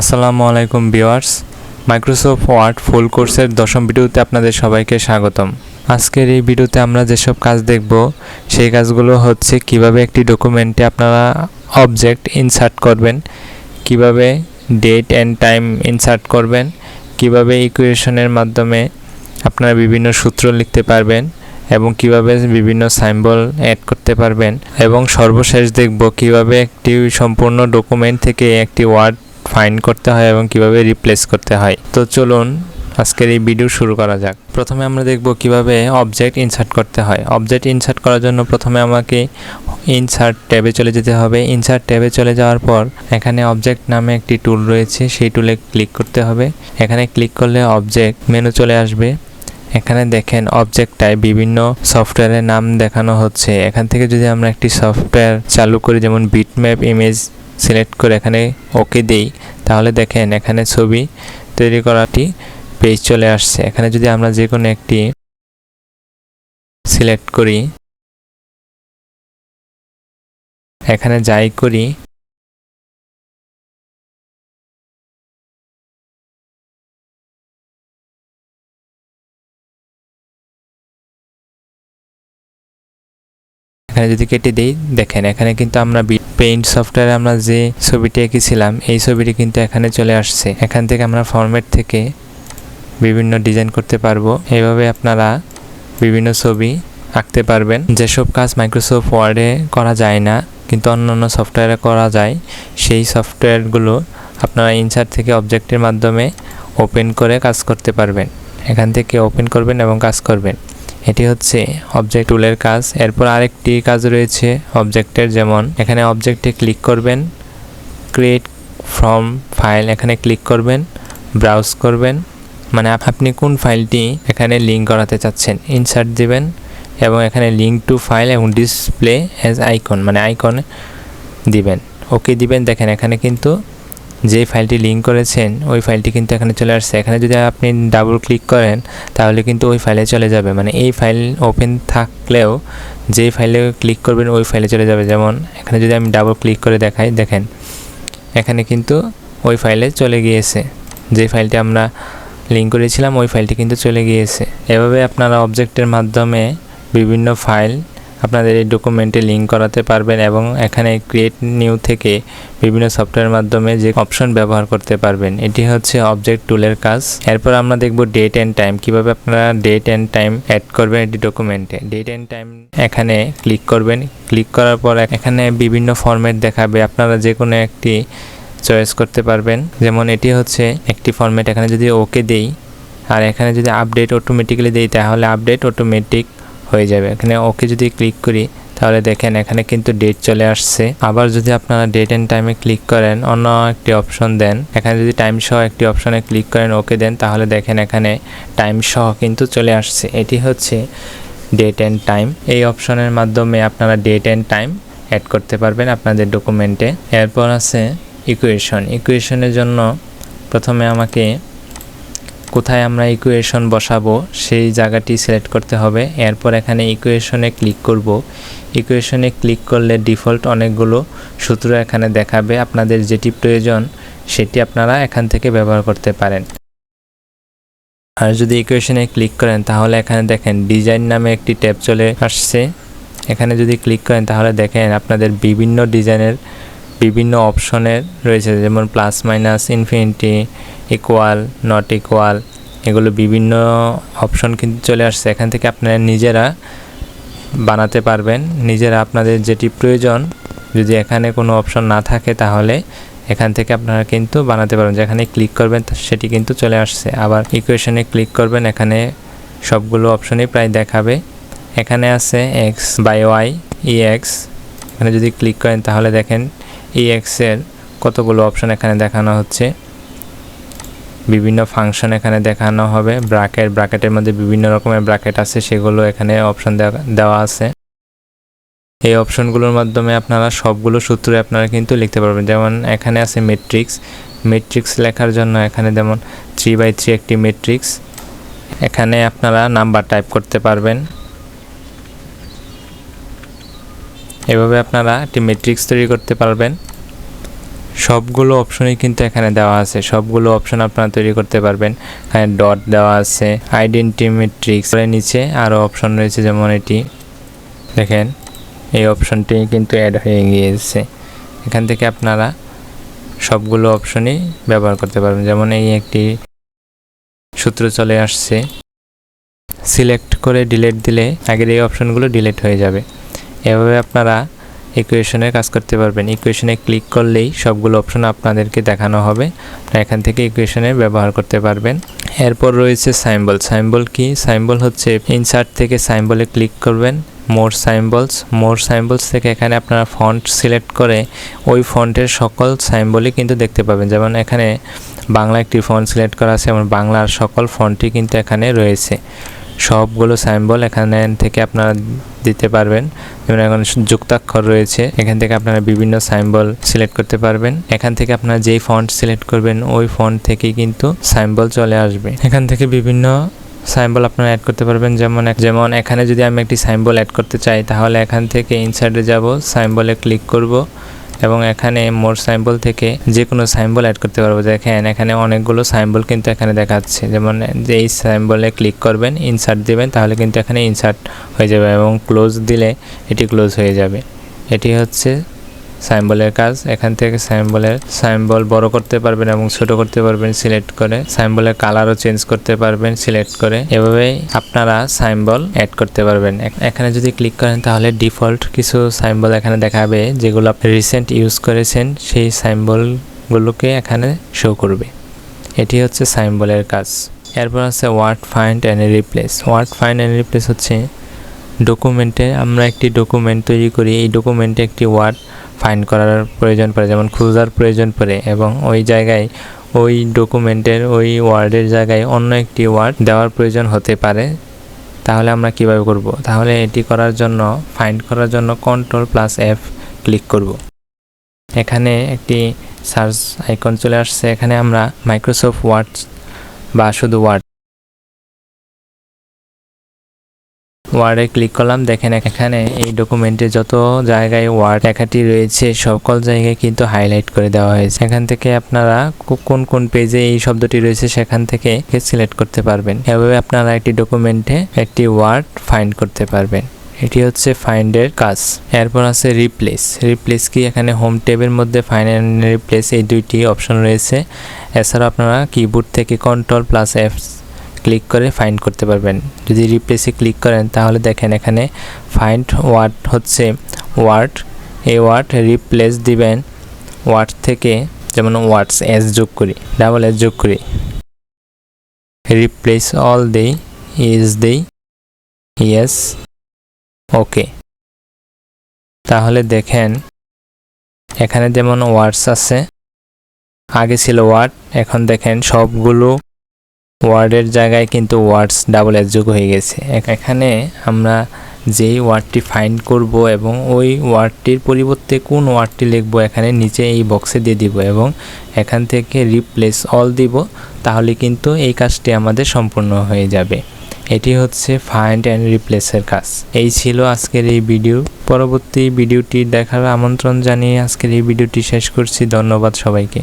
আসসালামু আলাইকুম viewers Microsoft word ফুল কোর্সের দশম ভিডিওতে আপনাদের সবাইকে স্বাগতম। আজকের এই ভিডিওতে আমরা যেসব কাজ দেখব, সেই কাজগুলো হচ্ছে কীভাবে একটি ডকুমেন্টে আপনারা অবজেক্ট ইনসার্ট করবেন, কীভাবে ডেট অ্যান্ড টাইম ইনসার্ট করবেন, কীভাবে ইকুয়েশনের মাধ্যমে আপনারা বিভিন্ন সূত্র লিখতে পারবেন এবং কীভাবে বিভিন্ন সাইম্বল অ্যাড করতে পারবেন এবং সর্বশেষ দেখব কীভাবে একটি সম্পূর্ণ ডকুমেন্ট থেকে একটি ওয়ার্ড ফাইন্ড করতে হয় এবং কীভাবে রিপ্লেস করতে হয়। তো চলুন আজকের এই ভিডিও শুরু করা যাক। প্রথমে আমরা দেখব কীভাবে অবজেক্ট ইনসার্ট করতে হয়। অবজেক্ট ইনসার্ট করার জন্য প্রথমে আমাকে ইনসার্ট ট্যাবে চলে যেতে হবে। ইনসার্ট ট্যাবে চলে যাওয়ার পর এখানে অবজেক্ট নামে একটি টুল রয়েছে। সেই টুলে ক্লিক করতে হবে। এখানে ক্লিক করলে অবজেক্ট মেনু চলে আসবে। এখানে দেখেন অবজেক্টটায় বিভিন্ন সফটওয়্যারের নাম দেখানো হচ্ছে। এখান থেকে যদি আমরা একটি সফটওয়্যার চালু করি, যেমন বিটম্যাপ ইমেজ সিলেক্ট করে এখানে ওকে দেই, তাহলে দেখেন এখানে ছবি তৈরি করাটি পেজ চলে আসছে। এখানে যদি আমরা যে কোনো একটি সিলেক্ট করি, এখানে যাই করি এখানে যদি কেটে দিই, দেখেন এখানে কিন্তু আমরা পেইন্ট সফটওয়্যারে আমরা যে ছবিটি এঁকেছিলাম, এই ছবিটি কিন্তু এখানে চলে আসছে। এখান থেকে আমরা ফরম্যাট থেকে বিভিন্ন ডিজাইন করতে পারব। এইভাবে আপনারা বিভিন্ন ছবি আঁকতে পারবেন। যেসব কাজ মাইক্রোসফট ওয়ার্ডে করা যায় না, কিন্তু অন্য অন্য সফটওয়্যারে করা যায়, সেই সফটওয়্যারগুলো আপনারা ইনসার্ট থেকে অবজেক্টের মাধ্যমে ওপেন করে কাজ করতে পারবেন। এখান থেকে ওপেন করবেন এবং কাজ করবেন। এটি হচ্ছে অবজেক্ট টুলের কাজ। এরপর আরেকটি কাজ রয়েছে অবজেক্টের যেমন এখানে অবজেক্টে ক্লিক করবেন ক্রিয়েট ফ্রম ফাইল এখানে ক্লিক করবেন ব্রাউজ করবেন। মানে আপ- আপনি কোন ফাইলটি এখানে লিঙ্ক করাতে চাচ্ছেন ইনসার্ট দিবেন এবং এখানে লিঙ্ক টু ফাইল এবং ডিসপ্লে অ্যাজ আইকন মানে আইকন দিবেন। ওকে দিবেন, দেখেন এখানে কিন্তু যে ফাইলটি লিঙ্ক করেছেন, ওই ফাইলটি কিন্তু এখানে চলে আসছে। এখানে যদি আপনি ডাবল ক্লিক করেন, তাহলে কিন্তু ওই ফাইলে চলে যাবে। মানে এই ফাইল ওপেন থাকলেও যে ফাইলে ক্লিক করবেন, ওই ফাইলে চলে যাবে। যেমন এখানে যদি আমি ডাবল ক্লিক করে দেখাই, দেখেন, এখানে কিন্তু ওই ফাইলে চলে গিয়েছে। যে ফাইলটি আমরা লিঙ্ক করেছিলাম, ওই ফাইলটি কিন্তু চলে গিয়েছে। এভাবে আপনারা অবজেক্টের মাধ্যমে বিভিন্ন ফাইল আপনাদের এই ডকুমেন্টে লিঙ্ক করাতে পারবেন এবং এখানে ক্রিয়েট নিউ থেকে বিভিন্ন সফটওয়্যারের মাধ্যমে যে অপশন ব্যবহার করতে পারবেন, এটি হচ্ছে অবজেক্ট টুলের কাজ। এরপর আমরা দেখব ডেট অ্যান্ড টাইম কীভাবে আপনারা ডেট অ্যান্ড টাইম অ্যাড করবেন এটি ডকুমেন্টে ডেট অ্যান্ড টাইম এখানে ক্লিক করবেন ক্লিক করার পর এখানে বিভিন্ন ফরম্যাট দেখাবে, আপনারা যে কোনো একটি চয়েস করতে পারবেন। যেমন এটি হচ্ছে একটি ফরম্যাট এখানে যদি ওকে দেই, আর এখানে যদি আপডেট অটোমেটিক্যালি দেই, তাহলে আপডেট অটোমেটিক হয়ে যাবে। এখানে ওকে যদি ক্লিক করি, তাহলে দেখেন এখানে কিন্তু ডেট চলে আসছে। আবার যদি আপনারা ডেট অ্যান্ড টাইমে ক্লিক করেন, অন্য একটি অপশন দেন। এখানে যদি টাইম সহ একটি অপশনে ক্লিক করেন ওকে দেন, তাহলে দেখেন এখানে টাইম সহ কিন্তু চলে আসছে। এটি হচ্ছে ডেট অ্যান্ড টাইম এই অপশনের মাধ্যমে আপনারা ডেট অ্যান্ড টাইম অ্যাড করতে পারবেন আপনাদের ডকুমেন্টে এরপর আছে ইকুয়েশন ইকুয়েশনের জন্য প্রথমে আমাকে কোথায় আমরা ইকুয়েশন বসাবো, সেই জায়গাটি সিলেক্ট করতে হবে। এরপর এখানে ইকুয়েশনে ক্লিক করব। ইকুয়েশনে ক্লিক করলে ডিফল্ট অনেকগুলো সূত্র এখানে দেখাবে। আপনাদের যেটি প্রয়োজন, সেটি আপনারা এখান থেকে ব্যবহার করতে পারেন। আর যদি ইকুয়েশনে ক্লিক করেন, তাহলে এখানে দেখেন ডিজাইন নামে একটি ট্যাব চলে আসছে। এখানে যদি ক্লিক করেন, তাহলে দেখেন আপনাদের বিভিন্ন ডিজাইনের বিভিন্ন অপশনের রয়েছে, যেমন plus minus infinity equal not equal এগুলো বিভিন্ন অপশন কিন্তু চলে আসছে। এখান থেকে আপনারা নিজেরা বানাতে পারবেন। নিজেরা আপনাদের যেটি প্রয়োজন, যদি এখানে কোনো অপশন না থাকে তাহলে এখান থেকে আপনারা কিন্তু বানাতে পারবেন। যেখানে ক্লিক করবেন সেটি কিন্তু চলে আসছে। আবার ইকুয়েশনে ক্লিক করবেন, এখানে সবগুলো অপশনই প্রায় দেখাবে। এখানে আছে X by Y E X এখানে যদি ক্লিক করেন তাহলে দেখেন এক্সের কতগুলো অপশন এখানে দেখানো হচ্ছে? বিভিন্ন ফাংশন এখানে দেখানো হবে। ব্র্যাকেট ব্র্যাকেটের মধ্যে বিভিন্ন রকমের ব্র্যাকেট আছে, সেগুলো এখানে অপশন দেওয়া আছে। এই অপশনগুলোর মাধ্যমে আপনারা সবগুলো সূত্রে আপনারা কিন্তু লিখতে পারবেন। যেমন এখানে আছে মেট্রিক্স মেট্রিক্স লেখার জন্য এখানে যেমন থ্রি বাই থ্রি একটি মেট্রিক্স এখানে আপনারা নাম্বার টাইপ করতে পারবেন। এভাবে আপনারা একটি মেট্রিক্স তৈরি করতে পারবেন। সবগুলো অপশনই কিন্তু এখানে দেওয়া আছে। সবগুলো অপশন আপনারা তৈরি করতে পারবেন। এখানে ডট দেওয়া আছে আইডেন্টি মেট্রিক্স নিচে আরও অপশন রয়েছে যেমন এটি। দেখেন, এই অপশনটি কিন্তু অ্যাড হয়ে গিয়েছে। এখান থেকে আপনারা সবগুলো অপশনই ব্যবহার করতে পারবেন। যেমন এই একটি সূত্র চলে আসছে। সিলেক্ট করে ডিলিট দিলে আগের এই অপশনগুলো ডিলিট হয়ে যাবে। এভাবে আপনারা ইকুয়েশনে কাজ করতে পারবেন। ইকুয়েশনে ক্লিক করলেই সবগুলো অপশন আপনাদেরকে দেখানো হবে। আপনারা এখান থেকে ইকুয়েশনে ব্যবহার করতে পারবেন। এরপর রয়েছে সাইম্বল সাইম্বল কি? সাইম্বল হচ্ছে ইনসার্ট থেকে সাইম্বলে ক্লিক করবেন। মোর সাইম্বলস মোর সাইম্বলস থেকে এখানে আপনারা ফন্ট সিলেক্ট করে ওই ফন্টের সকল সাইম্বলই কিন্তু দেখতে পাবেন। যেমন এখানে বাংলা একটি ফন্ট সিলেক্ট করা আছে, এবং বাংলার সকল ফন্টই কিন্তু এখানে রয়েছে। সবগুলো সাইম্বল এখানে থেকে আপনারা দিতে পারবেন। যেমন এখন যুক্তাক্ষর রয়েছে, এখান থেকে আপনারা বিভিন্ন সাইম্বল সিলেক্ট করতে পারবেন। এখান থেকে আপনারা যেই ফন্ট সিলেক্ট করবেন, ওই ফন্ট থেকেই কিন্তু সাইম্বল চলে আসবে। এখান থেকে বিভিন্ন সাইম্বল আপনারা অ্যাড করতে পারবেন, যেমন যেমন এখানে যদি আমি একটি সাইম্বল অ্যাড করতে চাই, তাহলে এখান থেকে ইনসাইডে যাব সাইম্বলে ক্লিক করব। এবং এখানে মোর সাইম্বল থেকে যে কোনো সাইম্বল অ্যাড করতে পারব। দেখেন, এখানে অনেকগুলো সাইম্বল কিন্তু এখানে দেখাচ্ছে। যেমন যে এই সাইম্বলে ক্লিক করবেন ইনসার্ট দেবেন, তাহলে কিন্তু এখানে ইনসার্ট হয়ে যাবে এবং ক্লোজ দিলে এটি ক্লোজ হয়ে যাবে। এটি হচ্ছে সাইম্বলের কাজ, এখান থেকে সাইম্বলের সাইম্বল বড় করতে পারবেন এবং ছোট করতে পারবেন, সিলেক্ট করে। সাইম্বলের কালারও চেঞ্জ করতে পারবেন, সিলেক্ট করে। এভাবেই আপনারা সাইম্বল অ্যাড করতে পারবেন। এখানে যদি ক্লিক করেন তাহলে ডিফল্ট কিছু সাইম্বল এখানে দেখাবে, যেগুলো আপনি রিসেন্ট ইউজ করেছেন, সেই সাইম্বলগুলোকে এখানে শো করবে। এটি হচ্ছে সাইম্বলের কাজ। এরপর আছে word find and replace word find and replace হচ্ছে ডকুমেন্টে আমরা একটি ডকুমেন্ট তৈরি করি। এই ডকুমেন্টে একটি ওয়ার্ড ফাইন্ড করার প্রয়োজন পড়ে, যেমন খোঁজার প্রয়োজন পড়ে এবং ওই জায়গায় ওই ডকুমেন্টের ওই ওয়ার্ডের জায়গায় অন্য একটি ওয়ার্ড দেওয়ার প্রয়োজন হতে পারে। তাহলে আমরা কীভাবে করব? তাহলে এটি করার জন্য ফাইন্ড করার জন্য কন্ট্রোল প্লাস এফ ক্লিক করব। এখানে একটি সার্চ আইকন চলে আসছে। এখানে আমরা মাইক্রোসফট ওয়ার্ড বা শুধু ওয়ার্ড ওয়ার্ডে ক্লিক করলাম, দেখেন এখানে এই ডকুমেন্টে যত জায়গায় ওয়ার্ড লেখাটি রয়েছে, সকল জায়গায় কিন্তু হাইলাইট করে দেওয়া হয়েছে। এখান থেকে আপনারা কোন কোন পেজে এই শব্দটি রয়েছে, সেখান থেকে সিলেক্ট করতে পারবেন। এভাবে আপনারা একটি ডকুমেন্টে একটি ওয়ার্ড ফাইন্ড করতে পারবেন। এটি হচ্ছে ফাইন্ডের কাজ। এরপর আছে রিপ্লেস রিপ্লেস কি? এখানে হোম টেবের মধ্যে অ্যান্ড রিপ্লেস এই দুইটি অপশন রয়েছে। এছাড়াও আপনারা কিবোর্ড থেকে কন্ট্রোল প্লাস এফ ক্লিক করে ফাইন্ড করতে পারবেন। যদি রিপ্লেসে ক্লিক করেন, তাহলে দেখেন এখানে ফাইন্ড ওয়ার্ড হচ্ছে ওয়ার্ড এই ওয়ার্ড রিপ্লেস দিবেন। ওয়ার্ড থেকে যেমন ওয়ার্ডস এস যোগ করি ডাবল এস যোগ করি। রিপ্লেস অল দেই ইজ দেই ইয়েস ওকে তাহলে দেখেন, এখানে যেমন ওয়ার্ডস আছে, আগে ছিল ওয়ার্ড এখন দেখেন সবগুলো ওয়ার্ডের জায়গায় কিন্তু ওয়ার্ডস ডাবল এস যোগ হয়ে গেছে। এখানে আমরা যেই ওয়ার্ডটি ফাইন্ড করব এবং ওই ওয়ার্ডটির পরিবর্তে কোন ওয়ার্ডটি লিখব এখানে নিচে এই বক্সে দিয়ে দিব এবং এখান থেকে রিপ্লেস অল দিব, তাহলে কিন্তু এই কাজটি আমাদের সম্পূর্ণ হয়ে যাবে। এটি হচ্ছে ফাইন্ড অ্যান্ড রিপ্লেসের কাজ। এই ছিল আজকের এই ভিডিও পরবর্তী ভিডিওটি দেখার আমন্ত্রণ জানিয়ে আজকের এই ভিডিওটি শেষ করছি। ধন্যবাদ সবাইকে।